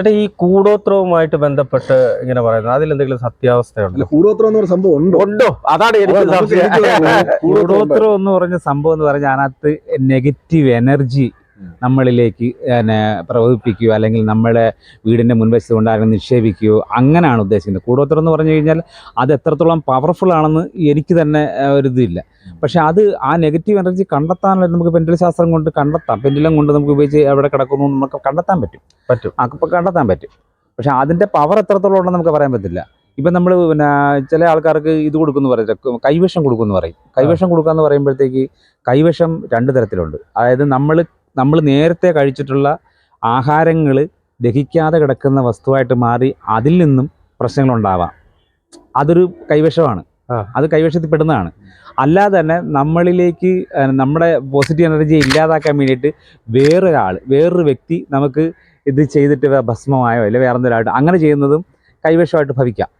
ചേട്ടാ ഈ കൂടോത്രവുമായിട്ട് ബന്ധപ്പെട്ട് ഇങ്ങനെ പറയുന്നത് അതിൽ എന്തെങ്കിലും സത്യാവസ്ഥയുണ്ടോ കൂടോത്രം എന്ന് പറഞ്ഞ സംഭവം ഉണ്ടോ? ഉണ്ടോ? അതാണ് എനിക്ക് കൂടോത്രം എന്ന് പറഞ്ഞ സംഭവം എന്ന് പറഞ്ഞാൽ അതിനകത്ത് നെഗറ്റീവ് എനർജി. നമ്മളിലേക്ക് പിന്നെ പ്രവഹിപ്പിക്കുകയോ അല്ലെങ്കിൽ നമ്മളെ വീടിന്റെ മുൻവശത്ത് കൊണ്ട് ആരെങ്കിലും നിക്ഷേപിക്കുകയോ അങ്ങനെയാണ് ഉദ്ദേശിക്കുന്നത്. കൂടോത്രം എന്ന് പറഞ്ഞു കഴിഞ്ഞാൽ അത് എത്രത്തോളം പവർഫുൾ ആണെന്ന് എനിക്ക് തന്നെ ഒരു ഇതില്ല. പക്ഷെ അത് ആ നെഗറ്റീവ് എനർജി കണ്ടെത്താനുള്ള നമുക്ക് പെൻഡൽ ശാസ്ത്രം കൊണ്ട് കണ്ടെത്താം. പെൻഡലം കൊണ്ട് നമുക്ക് ഉപയോഗിച്ച് എവിടെ കിടക്കുന്നു നമുക്ക് കണ്ടെത്താൻ പറ്റും. പറ്റും. അപ്പോൾ കണ്ടെത്താൻ പറ്റും. പക്ഷേ അതിന്റെ പവർ എത്രത്തോളം ഉണ്ടെന്ന് നമുക്ക് പറയാൻ പറ്റില്ല. ഇപ്പം നമ്മൾ പിന്നെ ചില ആൾക്കാർക്ക് ഇത് കൊടുക്കുമെന്ന് പറയും കൈവശം കൊടുക്കുമെന്ന് പറയും. കൈവശം കൊടുക്കുക എന്ന് പറയുമ്പോഴത്തേക്ക് കൈവശം രണ്ട് തരത്തിലുണ്ട്. അതായത് നമ്മൾ നമ്മൾ നേരത്തെ കഴിച്ചിട്ടുള്ള ആഹാരങ്ങൾ ദഹിക്കാതെ കിടക്കുന്ന വസ്തുവായിട്ട് മാറി അതിൽ നിന്നും പ്രശ്നങ്ങളുണ്ടാവാം. അതൊരു കൈവശമാണ്. അത് കൈവശത്തിൽ പെടുന്നതാണ് അല്ലാതെ തന്നെ നമ്മളിലേക്ക് നമ്മുടെ പോസിറ്റീവ് എനർജി ഇല്ലാതാക്കാൻ വേണ്ടിയിട്ട് വേറൊരാൾ വേറൊരു വ്യക്തി നമുക്ക് ഇത് ചെയ്തിട്ട് ഭസ്മമായോ അല്ലെങ്കിൽ വേറെ എന്തെങ്കിലും അങ്ങനെ ചെയ്യുന്നതും കൈവശമായിട്ട് ഭവിക്കാം.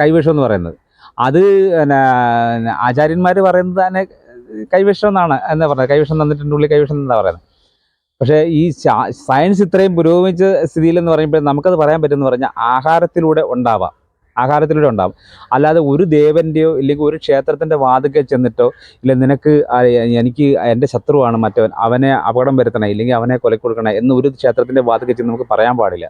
കൈവശം എന്ന് പറയുന്നത്. അത് ആചാര്യന്മാർ പറയുന്നത് തന്നെ കൈവശം എന്നാണ് എന്താ പറയുക കൈവശം തന്നിട്ടുണ്ട് ഉള്ളിൽ കൈവശം എന്താ പറയുന്നത്? പക്ഷേ ഈ സയൻസ് ഇത്രയും പുരോഗമിച്ച സ്ഥിതിയിൽ എന്ന് പറയുമ്പോൾ നമുക്കത് പറയാൻ പറ്റുമെന്ന് പറഞ്ഞാൽ ആഹാരത്തിലൂടെ ഉണ്ടാവാം. ആഹാരത്തിലൂടെ ഉണ്ടാവും. അല്ലാതെ ഒരു ദേവന്റെയോ ഇല്ലെങ്കിൽ ഒരു ക്ഷേത്രത്തിന്റെ വാതിക്കൽ ചെന്നിട്ടോ ഇല്ല നിനക്ക് എനിക്ക് എന്റെ ശത്രുവാണ് മറ്റവൻ അവനെ അപകടം വരുത്തണേ ഇല്ലെങ്കിൽ അവനെ കൊല കൊടുക്കണേ എന്ന് ഒരു ക്ഷേത്രത്തിന്റെ വാതിക്കൽ ചെന്ന് നമുക്ക് പറയാൻ പാടില്ല.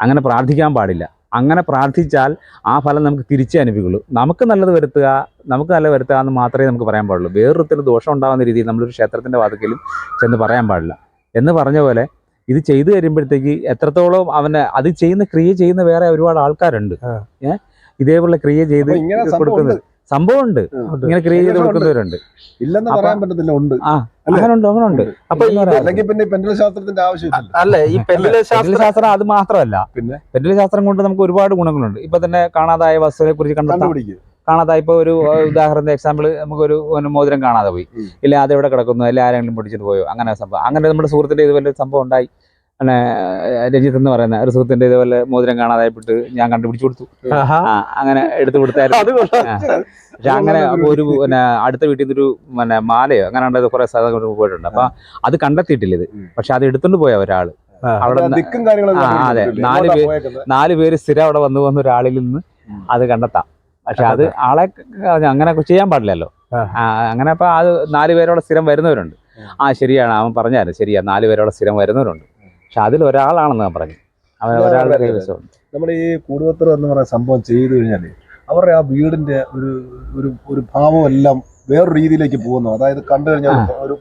അങ്ങനെ പ്രാർത്ഥിക്കാൻ പാടില്ല. അങ്ങനെ പ്രാർത്ഥിച്ചാൽ ആ ഫലം നമുക്ക് തിരിച്ചേ അനുഭവിക്കുള്ളൂ. നമുക്ക് നല്ലത് വരുത്തുക നമുക്ക് നല്ലത് വരുത്തുക എന്ന് മാത്രമേ നമുക്ക് പറയാൻ പാടുള്ളൂ. വേറൊരുത്തിന് ദോഷം ഉണ്ടാകുന്ന രീതിയിൽ നമ്മളൊരു ക്ഷേത്രത്തിന്റെ വാതിക്കലും ചെന്ന് പറയാൻ പാടില്ല. എന്ന് പറഞ്ഞ പോലെ ഇത് ചെയ്തു കഴിയുമ്പോഴത്തേക്ക് എത്രത്തോളം അവന് അത് ചെയ്യുന്ന ക്രിയ ചെയ്യുന്ന വേറെ ഒരുപാട് ആൾക്കാരുണ്ട്. ഏഹ് ഇതേപോലെ ക്രിയ ചെയ്ത് കൊടുക്കുന്നത്. ഉണ്ട്. സംഭവം ഉണ്ട് ഉണ്ട്. ഇങ്ങനെ ക്രിയ ചെയ്ത്. കൊടുക്കുന്നവരുണ്ട്. ഇല്ലെന്ന് പറയാൻ പറ്റത്തില്ല ഉണ്ട്. അങ്ങനുണ്ട് അങ്ങനുണ്ട്. അങ്ങനെ അപ്പൊ അല്ലെങ്കിൽ പിന്നെ ശാസ്ത്രത്തിന്റെ ആവശ്യമില്ല അല്ല ഈ പെൻഡില പെൻഡൽ ശാസ്ത്രം അത് മാത്രമല്ല. പിന്നെ? പെൻഡൽ ശാസ്ത്രം കൊണ്ട് നമുക്ക് ഒരുപാട് ഗുണങ്ങളുണ്ട്. ഇപ്പൊ തന്നെ കാണാതായ വസ്തുവിനെ കുറിച്ച് കണ്ടെത്താം. കണ്ടുപിടിക്കും. കാണാതായ ഇപ്പോൾ ഒരു ഉദാഹരണത്തിന് എക്സാമ്പിൾ നമുക്കൊരു ഒരു മോതിരം കാണാതെ പോയി. ഇല്ല അത് എവിടെ കിടക്കുന്നു അല്ലെ ആരെങ്കിലും പിടിച്ചിട്ട് പോയോ അങ്ങനെ സംഭവം. അങ്ങനെ നമ്മുടെ സുഹൃത്തിന്റെ ഇതുപോലെ സംഭവം ഉണ്ടായി. പിന്നെ രഞ്ജിത്ത് എന്ന് പറയുന്ന ഒരു സുഹൃത്തിന്റെ ഇതുപോലെ മോതിരം കാണാതായപ്പെട്ട് ഞാൻ കണ്ടുപിടിച്ചു കൊടുത്തു. അങ്ങനെ എടുത്തു കൊടുത്തായിരുന്നു. പക്ഷെ അങ്ങനെ ഒരു പിന്നെ അടുത്ത വീട്ടിൽ നിന്നൊരു പിന്നെ മാലയോ അങ്ങനെ ഉണ്ടത് കുറെ സ്ഥലങ്ങൾ പോയിട്ടുണ്ട്. അപ്പൊ അത് കണ്ടെത്തിയിട്ടില്ല ഇത്. പക്ഷെ അത് എടുത്തുകൊണ്ട് പോയ ഒരാൾ. അവിടെ അതെ. നാല് പേര് നാല് പേര് സ്ഥിരം അവിടെ വന്നു വന്ന ഒരാളിൽ നിന്ന് അത് കണ്ടെത്താം. പക്ഷെ അത് ആളെ അങ്ങനെ ചെയ്യാൻ പാടില്ലല്ലോ. അങ്ങനെ അപ്പൊ അത് നാല് പേരോടെ സ്ഥിരം വരുന്നവരുണ്ട്. ആ. ശരിയാണ് അവൻ പറഞ്ഞായിരുന്നു ശരിയാ നാല് പേരോടെ സ്ഥിരം വരുന്നവരുണ്ട്. പക്ഷെ അതിൽ ഒരാളാണെന്ന് ഞാൻ പറഞ്ഞു. അവൻ ഒരാളുടെ. കൈവശമുണ്ട് നമ്മുടെ ഈ കൂടുപത്രം എന്ന് പറയുന്ന സംഭവം ചെയ്തു കഴിഞ്ഞാൽ അവരുടെ ആ വീടിന്റെ ഒരു ഒരു ഒരു ഭാവം എല്ലാം വേറൊരു രീതിയിലേക്ക് പോകുന്നു. അതായത് കണ്ടു കഴിഞ്ഞാൽ ഒരു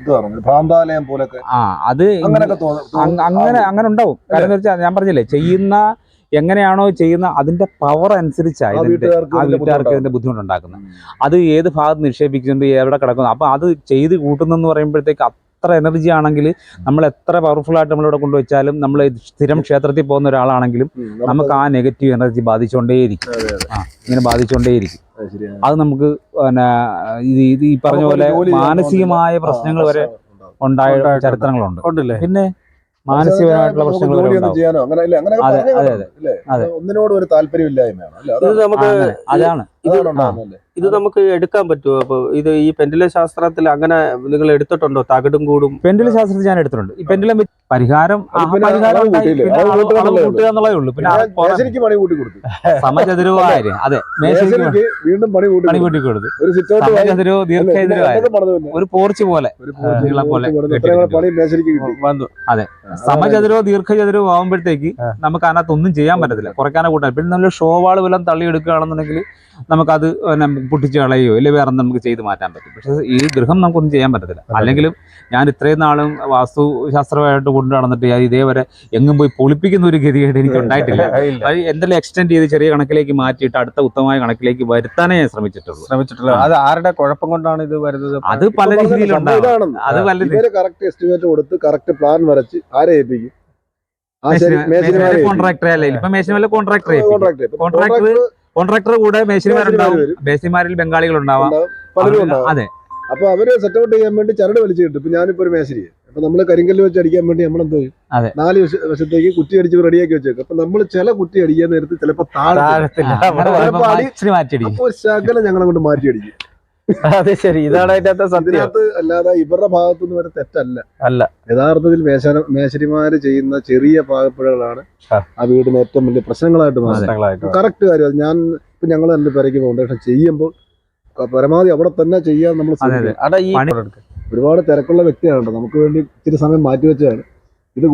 ഇതാണ് ഭ്രാന്താലയം പോലൊക്കെ ആ അത് അങ്ങനെയൊക്കെ തോന്നുന്നു അങ്ങനെ അങ്ങനെ ഉണ്ടാവും. കാരണം ഞാൻ പറഞ്ഞില്ലേ ചെയ്യുന്ന എങ്ങനെയാണോ ചെയ്യുന്ന അതിന്റെ പവർ അനുസരിച്ചാണ് ആ വീട്ടുകാർക്ക് ഇതിന്റെ ബുദ്ധിമുട്ടുണ്ടാക്കുന്നത്. അത് ഏത് ഭാഗത്ത് നിക്ഷേപിക്കുന്നുണ്ട് എവിടെ കിടക്കുന്നു അപ്പൊ അത് ചെയ്ത് കൂട്ടുന്നെന്ന് പറയുമ്പോഴത്തേക്ക് അത്ര എനർജി ആണെങ്കിൽ നമ്മൾ എത്ര പവർഫുൾ ആയിട്ട് നമ്മളിവിടെ കൊണ്ടുവച്ചാലും നമ്മൾ സ്ഥിരം ക്ഷേത്രത്തിൽ പോകുന്ന ഒരാളാണെങ്കിലും നമുക്ക് ആ നെഗറ്റീവ് എനർജി ബാധിച്ചുകൊണ്ടേയിരിക്കും. ആ ഇങ്ങനെ ബാധിച്ചുകൊണ്ടേയിരിക്കും. അത് നമുക്ക് പിന്നെ ഇത് ഈ പറഞ്ഞ പോലെ മാനസികമായ പ്രശ്നങ്ങൾ വരെ. ഉണ്ടായ. ചരിത്രങ്ങളുണ്ട്. പിന്നെ മാനസികമായിട്ടുള്ള നമുക്ക് പ്രശ്നങ്ങൾ ചെയ്യാനോ? അങ്ങനെ. ഒന്നിനോടും ഒരു താല്പര്യമില്ലായ്മയാണ്. അല്ലേ? ഇത് നമുക്ക് അതാണ്. ഇത് നമുക്ക് എടുക്കാൻ പറ്റുമോ? അപ്പൊ ഇത് ഈ പെൻഡില ശാസ്ത്രത്തിൽ അങ്ങനെ നിങ്ങൾ എടുത്തിട്ടുണ്ടോ? തകിടും കൂടും. പെൻഡുല ശാസ്ത്രത്തിൽ ഞാൻ എടുത്തിട്ടുണ്ട്. ഈ പെൻഡിലും പരിഹാരം കൂട്ടുക എന്നുള്ളതേ ഉള്ളൂ. പിന്നെ പിന്നെ അത് വീണ്ടും പണി കൂട്ടി കൊടുത്തു. കൂട്ടി ദീർഘചതുരവായ ഒരു പോർച്ച് പോലെ. പോലെ. വന്നു. അതെ. ദീർഘചതുരവും ആകുമ്പോഴത്തേക്ക് ആവുമ്പോഴത്തേക്ക് നമുക്ക് അതിനകത്ത് ഒന്നും ചെയ്യാൻ പറ്റത്തില്ല. കുറയ്ക്കാനോ കൂട്ടാൻ. പിന്നെ നമ്മൾ ഷോവാൾ വല്ലതും തള്ളി എടുക്കുകയാണെന്നുണ്ടെങ്കിൽ നമുക്കത് പിന്നെ പൊട്ടിച്ച് കളയോ അല്ലെങ്കിൽ വേറെ എന്താ നമുക്ക് ചെയ്ത് മാറ്റാൻ പറ്റും. പക്ഷേ ഈ ഗൃഹം നമുക്കൊന്നും ചെയ്യാൻ പറ്റത്തില്ല. അല്ലെങ്കിലും ഞാൻ ഇത്രയും നാളും വാസ്തു ശാസ്ത്രമായിട്ട് കൊണ്ടു നടന്നിട്ട് ഞാൻ ഇതേവരെ എങ്ങും പോയി പൊളിപ്പിക്കുന്ന ഒരു ഗതികേട് എനിക്ക് ഉണ്ടായിട്ടില്ല. എന്തെങ്കിലും എക്സ്റ്റെൻഡ് ചെയ്ത് ചെറിയ കണക്കിലേക്ക് മാറ്റിയിട്ട് അടുത്ത ഉത്തമമായ കണക്കിലേക്ക് വരുത്താനേ ഞാൻ ശ്രമിച്ചിട്ടുള്ളൂ. ശ്രമിച്ചിട്ടുള്ളൂ. അത് ആരുടെ കുഴപ്പം കൊണ്ടാണ് ഇത് വരുന്നത്? അത് പല രീതിയിലുണ്ടാവും. അത് പല കറക്റ്റ് എസ്റ്റിമേറ്റ് കൊടുത്ത് കറക്റ്റ് പ്ലാൻ വരച്ച് ആരെ ഏൽപ്പിക്കും? കോൺട്രാക്ടറെ അല്ലേ? ഇപ്പൊ വല്ല കോൺട്രാക്ടറെ കോൺട്രാക്ട് കോൺട്രാക്ടർ കോൺട്രാക്ടർ കൂടെ മേശിരിമാരുണ്ടാവും. മേശിമാരിൽ. മേശിരിമാരിൽ ബംഗാളികൾ ഉണ്ടാവാം. അതെ. അപ്പൊ അവർ സെറ്റൗട്ട് ചെയ്യാൻ വേണ്ടി ചരട് വലിച്ചു കിട്ടും. ഇപ്പൊ ഞാനിപ്പോ ഒരു മേശരി അപ്പൊ നമ്മൾ കരിങ്കല്ല് വെച്ച് അടിക്കാൻ വേണ്ടി നമ്മൾ എന്തോ. നാല് വശ- വശത്തേക്ക് കുറ്റി അടിച്ച് റെഡിയാക്കി വെച്ചേക്കും. അപ്പൊ നമ്മൾ ചില കുറ്റി അടിക്കാൻ നേരത്ത് ചിലപ്പോ താഴെ ശകലം ഞങ്ങളെ കൊണ്ട് മാറ്റി അടിക്കും. അതെ ശരി. ഇതാണ് അതിന്റെ സത്യം. അല്ലാതെ ഇവരുടെ ഭാഗത്തുനിന്ന് വരെ തെറ്റല്ല. അല്ല. യഥാർത്ഥത്തിൽ മേശ മേശരിമാര് ചെയ്യുന്ന ചെറിയ പാകപ്പിഴകളാണ് ആ. വീടിന് ഏറ്റവും വലിയ പ്രശ്നങ്ങളായിട്ട് മാറുന്നത്. കറക്റ്റ് കാര്യം ഞാൻ ഇപ്പൊ ഞങ്ങൾ എന്റെ പേരേക്ക് ഫൗണ്ടേഷൻ ചെയ്യുമ്പോൾ പരമാവധി അവിടെ തന്നെ ചെയ്യാൻ നമ്മൾ ഒരുപാട് തിരക്കുള്ള വ്യക്തിയാണ് നമുക്ക് വേണ്ടി ഇച്ചിരി സമയം മാറ്റിവെച്ചതാണ് ഇത്